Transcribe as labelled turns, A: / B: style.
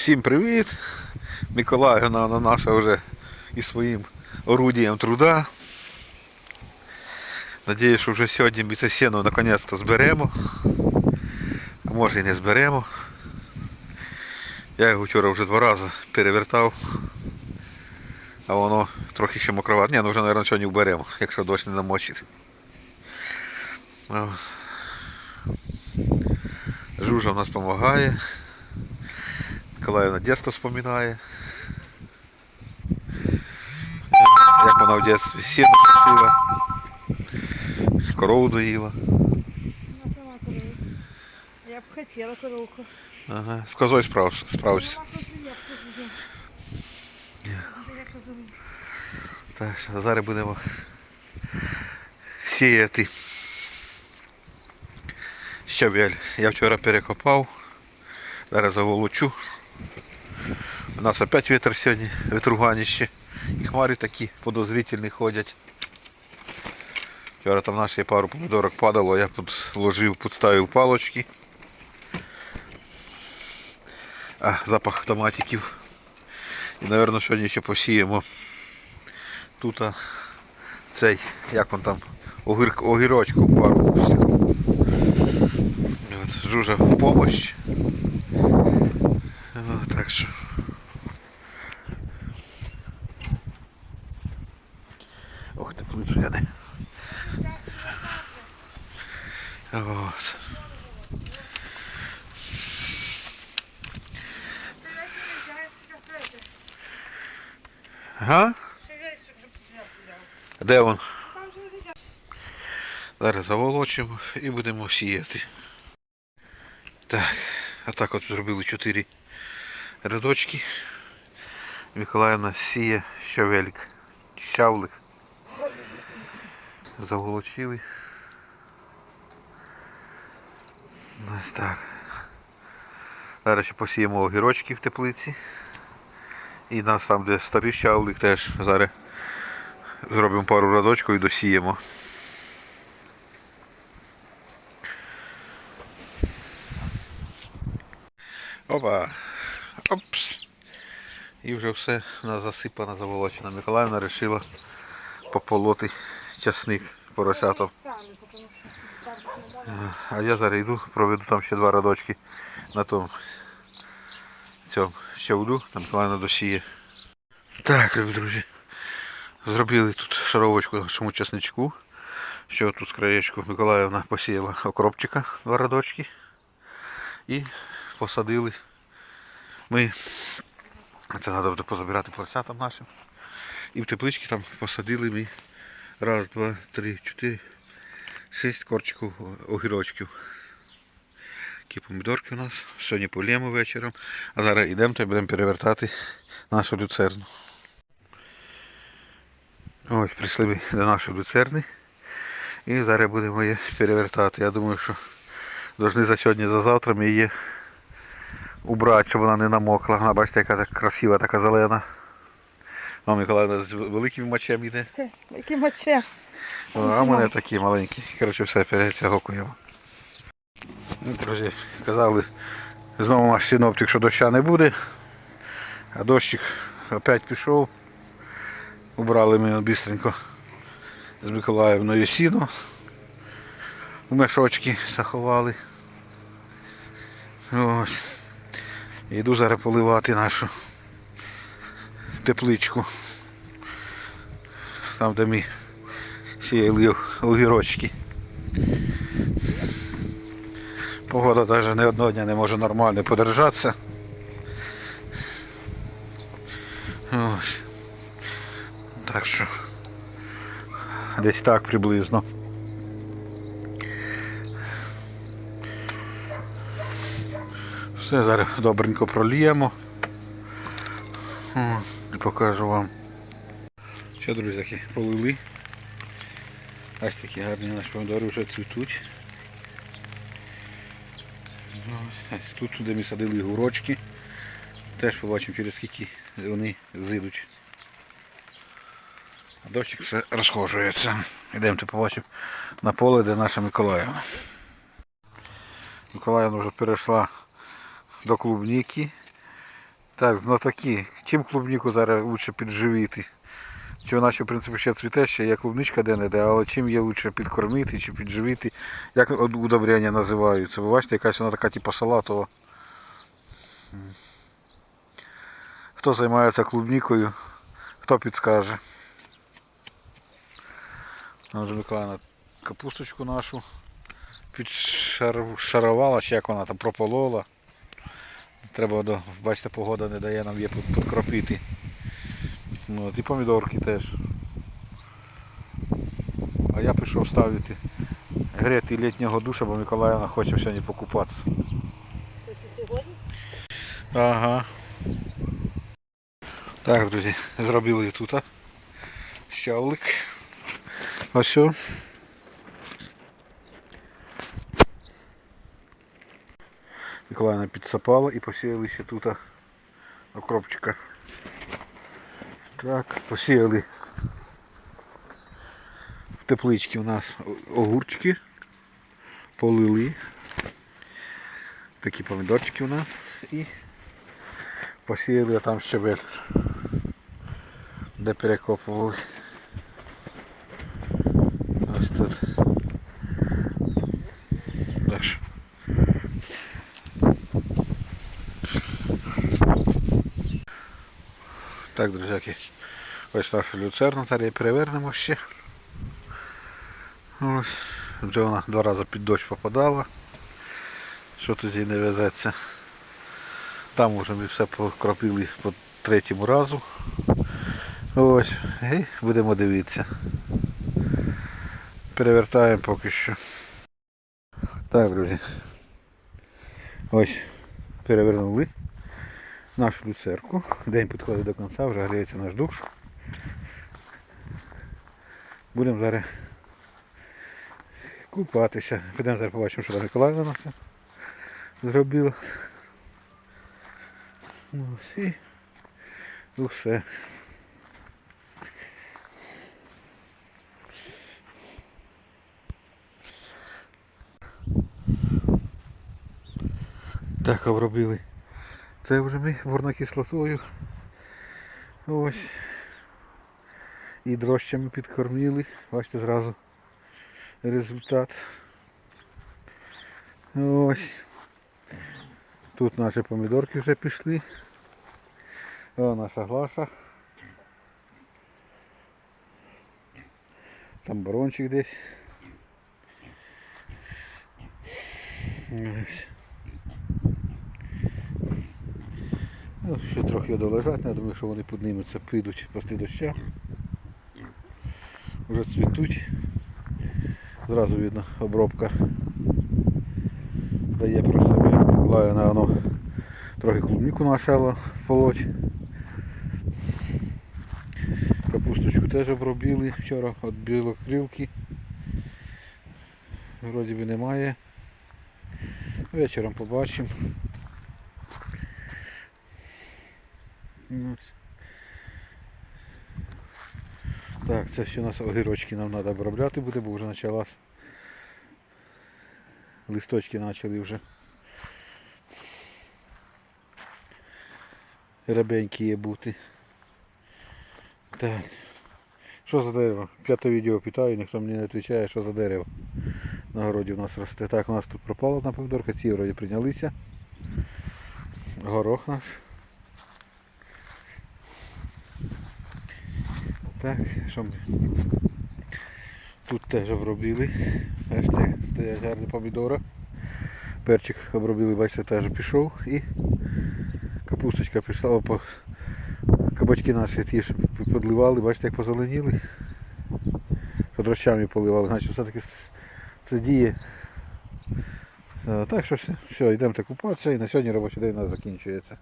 A: Всім привіт! Миколаївна вона наша вже із своїм орудієм труда. Надіюсь, що вже сьогодні ми це сіно наконець-то зберемо. А може і не зберемо. Я його вчора вже два рази перевертав. А воно трохи ще мокровато. Ні, ну вже, мабуть, сьогодні вберемо, якщо дощ не намочить. Ну. Жужа у нас допомагає. Миколаївна дитинство вспоминає. Як вона в дитинстві сіно красила, корову доїла.
B: Ну, сама корова. Я б хотіла коровку.
A: Ага. З козою справ, справився.
B: Нема кози, я б тут вже. Я козу.
A: Так що зараз будемо сіяти. Щавель. Я вчора перекопав. Зараз заволочу. У нас опять вітер сьогодні, вітруганіще. І хмари такі подозрительні ходять. Вчора там наші пару помідорок падало, я тут ложив, підставив палочки. А, запах томатиків. І, мабуть, сьогодні ще посіємо тут а, цей, як он там, огір, огірочку пару. Жужа в помощь. О, так що. Ох, ти плицю я не. От. Ага? Де он? Зараз заволочимо і будемо сіяти. Так, а так от зробили 4 рядочки. Миколаївна сіє щавелик. Щавлик. Заволочили. Ось так. Зараз ще посіємо огірочки в теплиці. І нас там, де старий щавлик, теж зараз зробимо пару радочків і досіємо. Опа. Опс. І вже все у нас засипано, заволочено. Миколаївна вирішила пополоти часник поросятам. А я зараз йду, проведу там ще два радочки на тому цьому щавду, там Миколаївна досіє. Так, друзі. Зробили тут шаровочку нашому часничку. Що тут з краєчку Миколаївна посіяла окропчика, два радочки. І посадили. Ми це треба буде позабирати поросятам нашим. І в тепличці там посадили ми раз, два, три, чотири, шість корчиків огірочків. Такі помідорки у нас. Сьогодні полємо вечором. А зараз йдемо та будемо перевертати нашу люцерну. Ось прийшли ми до нашої люцерни. І зараз будемо її перевертати. Я думаю, що повинні за сьогодні, за завтра ми її убрати, щоб вона не намокла. Вона, бачите, яка так красива, така зелена. Мама Миколаївна з великим мочем йде.
B: Які моче.
A: О, А в мене такі маленькі. Коротше, все перетягокуємо. Ну, друзі, казали, знову наш синоптик, що доща не буде. А дощик опять пішов. Убрали ми бистренько з Миколаївною сіно. В мешочки заховали. Ось. Йду зараз поливати нашу тепличку. Там, де ми сіяли огірочки. Погода навіть не одного дня не може нормально подержатися. Ось. Так що десь так приблизно. Все, зараз добренько проліємо. І покажу вам. Що, друзяки, полили. Ось такі гарні наші помідори вже цвітуть. Тут туди ми садили гурочки. Теж побачимо через скільки вони зійдуть. Дощик все розхожується. Йдемо побачимо на поле, де наша Миколаївна. Миколаївна вже перейшла до клубніки. Так, знатоки. Чим клубніку зараз лучше підживити? Чи вона ще, в принципі, ще цвіте, ще є клубничка де-не-де, але чим її лучше підкормити чи підживити, як удобрення називаються. Ви бачите, якась вона така типу салатова. Хто займається клубнікою, хто підскаже. Нам вже Миколаївна капусточку нашу підшарувала, чи як вона там прополола. Треба, бачите, погода не дає нам її під- підкропити. Ну, от, і помідорки теж. А я пішов ставити грети літнього душа, бо Миколаївна хоче сьогодні покупатися.
B: Сьогодні?
A: Ага. Так, друзі, зробили тут щавлик. Ось. Миколаївна підсапала і посіяли ще тут окропчика. Так, посіяли в тепличці у нас огурчики, полили. Такі помідорчики у нас і посіяли там щебель, де перекопували. Ось тут. Так що. Так, друзяки, ось наша люцерна, зараз її перевернемо ще. Ось. Вже вона два рази під дощ попадала. Що тут їй не везеться. Там вже ми все покропили по третьому разу. Ось. І будемо дивитися. Перевертаємо поки що. Так, друзі. Ось. Перевернули нашу люцерку. День підходить до кінця, вже гріється наш душ. Будемо зараз купатися. Підемо зараз побачимо, що там Миколаївна нам все зробила. Ось і все. Так обробили. Це вже ми борнокислотою. Ось. І дрожчами підкормили. Бачите зразу результат. Ось. Тут наші помідорки вже пішли. О, наша глаша. Там барончик десь. Ось. Ну, ще трохи долежать, я думаю, що вони піднімуться, підуть після доща. Вже цвітуть. Зразу видно обробка дає про себе. Миколаївна воно трохи клубніку почала полоть. Капусточку теж обробили вчора від білокрилки. Вроді би немає. Вечором побачимо. Ось. Так, це ще у нас огірочки нам треба обробляти буде, бо вже почалась. Листочки почали вже. Рябенькі є бути. Так. Що за дерево? П'яте відео питаю, ніхто мені не відповідає, що за дерево на городі у нас росте. Так, у нас тут пропала одна помідорка, ці вроді прийнялися. Горох наш. Так, що ми? Тут теж обробили. Бачите, стоять гарні помідори. Перчик обробили, бачите, теж пішов і капусточка пішла. Кабачки наші ті ж подливали, бачите, як позеленіли. Що дрощами поливали, значить все-таки це діє. Е, Так що все, все, йдемо купатися і на сьогодні робочий день у нас закінчується.